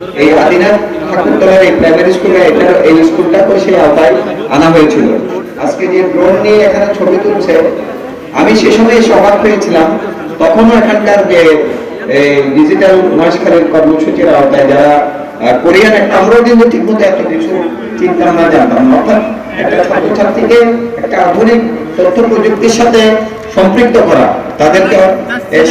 এই আদিনাথ ঠাকুরতলার এই প্রাইমারি স্কুলে এটা এই স্কুলটাকেও সেই আওতায় আনা হয়েছিল। আজকে যে ড্রোন নিয়ে এখানে ছবি তুলছে, আমি সে সময় অবাক হয়েছিলাম। তখনও এখানকার যে ডিজিটাল মহেশখালীর কর্মসূচির আওতায় যারা কোরিয়ান একটা, আমরাও কিন্তু ঠিক মতো এত কিছু চিন্তা আমরা জানতাম অর্থাৎ একটা ছাত্রছাত্রীকে একটা আধুনিক তথ্য প্রযুক্তির সাথে সম্পৃক্ত করা তাদেরকে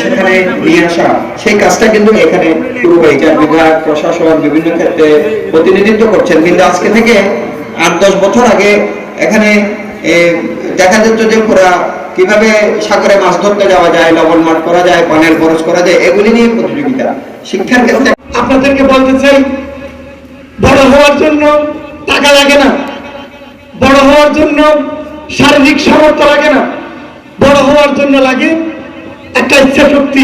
সেখানে নিয়ে আসা। সেই কাজটা কিন্তু এখানে শুরু হয়েছে বিভাগ প্রশাসন বিভিন্ন ক্ষেত্রে প্রতিনিধিত্ব করছেন। কিন্তু আজকে থেকে আট দশ বছর আগে এখানে দেখা যেত যে পুরা কীভাবে সাগরে মাছ ধরতে যাওয়া যায় লবণ মাঠ করা যায় পানের বরস করা যায় এগুলি নিয়ে প্রতিযোগিতা। শিক্ষার ক্ষেত্রে আপনাদেরকে বলতে চাই বড় হওয়ার জন্য টাকা লাগে না। বড় হওয়ার জন্য শারীরিক সামর্থ্য লাগে না। হওয়ার জন্য লাগে একটা ইচ্ছা শক্তি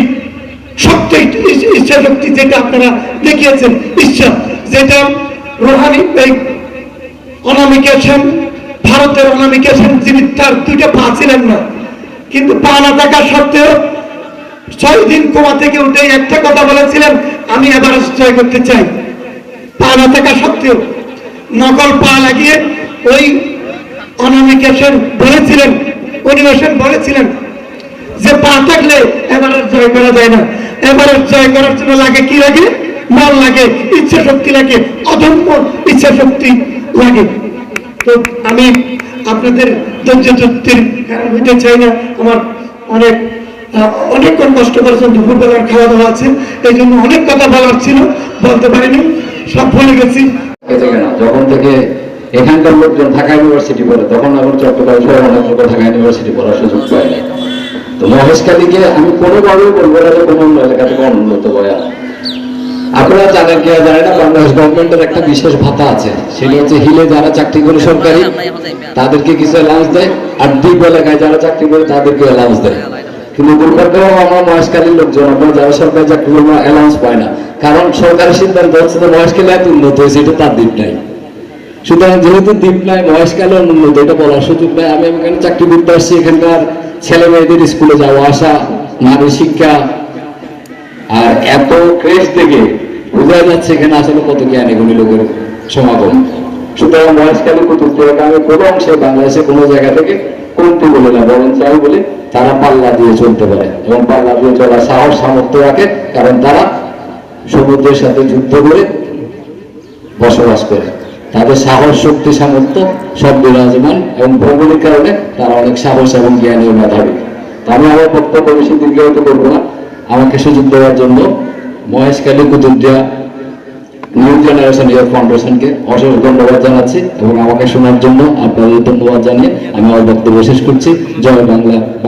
ইচ্ছা শক্তি যেটা আপনারা দেখিয়েছেন, ইচ্ছা, যেটা রোহানি এই অনামিকা ভারতের অনামিকা সেন যিনি তার পা ছিলেন না। কিন্তু পা না থাকা সত্ত্বেও ছয় দিন কোমা থেকে উঠে একটা কথা বলেছিলেন, আমি এবার জয় করতে চাই। পা না থাকা সত্ত্বেও নকল পা লাগিয়ে ওই অনামিকেশন বলেছিলেন অনিমেষণ বলেছিলেন যে পা থাকলে এবার জয় করা যায় না। এবার জয় করার জন্য লাগে কি লাগে? মন লাগে, ইচ্ছা শক্তি লাগে অদম্য ইচ্ছা শক্তি লাগে। তো আমি আপনাদের ধৈর্য চুক্তির কারণ হইতে চাই না। আমার অনেক অনেকক্ষণ কষ্ট করেছেন, দুপুরবেলার খাওয়া দাওয়া আছে। এই জন্য অনেক কথা বলার ছিল, বলতে পারিনি, সব ভুলে গেছি। যখন থেকে এখানকার লোকজন ঢাকা ইউনিভার্সিটি পড়ে, তখন আবার চট্টগ্রাম শহর ঢাকা ইউনিভার্সিটি পড়ার সুযোগ পায় না তো মহেশকালীকে আমি কোনোভাবেই বলব না যে কোনো অন্য এলাকা থেকে অনুন্নত বয়া। আপনারা জানেন কি জানেন না, বাংলাদেশ গভর্নমেন্টের একটা বিশেষ ভাতা আছে। সেটা হচ্ছে হিলে যারা চাকরি করে সরকারি, তাদেরকে কিছু অ্যালাউন্স দেয়, আর দ্বীপ এলাকায় যারা চাকরি করে তাদেরকে অ্যালাউন্স দেয়। কিন্তু দুর্ভাগ্য আমরা মহেশকালীর লোকজন, আমরা যারা সরকারি চাকরি করব অ্যালাউন্স পায় না। কারণ সরকারের সিদ্ধান্ত হচ্ছে যে মহেশকালী এত উন্নত হয়েছে, এটা তার দ্বীপ নাই। সুতরাং যেহেতু দ্বীপ নাই মহেশকালে উন্নত, এটা বলার সুযোগ নাই। আমি এখানে চাকরি করতে আসছি, এখানকার ছেলে মেয়েদের স্কুলে যাওয়া আসা, নারী শিক্ষা, আর এত ক্রেজ থেকে বোঝা যাচ্ছে এখানে আসলে কত জ্ঞানী গুণী লোকের সমাগম। সুতরাং মহেশকালী কুতুবপুরকে আমি কোনো অংশে বাংলাদেশে কোনো জায়গা থেকে কমতি বলে না, বরং চাই বলে তারা পাল্লা দিয়ে চলতে পারে। এবং পাল্লা দিয়ে চলার সাহস, সামর্থ্য রাখে, কারণ তারা সমুদ্রের সাথে যুদ্ধ করে বসবাস করে। তাদের সাহস, শক্তি, সামর্থ্য সব বিরাজমান এবং ভৌগোলিক কারণে তারা অনেক সাহস এবং জ্ঞানের মেধাবী। তো আমি আমার বক্তব্য বেশি দীর্ঘায়িত করব না। আমাকে সুযোগ দেওয়ার জন্য Moheshkhali Kutubdia New Generation Year ফাউন্ডেশনকে অশেষ ধন্যবাদ জানাচ্ছি এবং আমাকে শোনার জন্য আপনাদের ধন্যবাদ জানিয়ে আমি আমার বক্তব্য শেষ করছি। জয় বাংলা।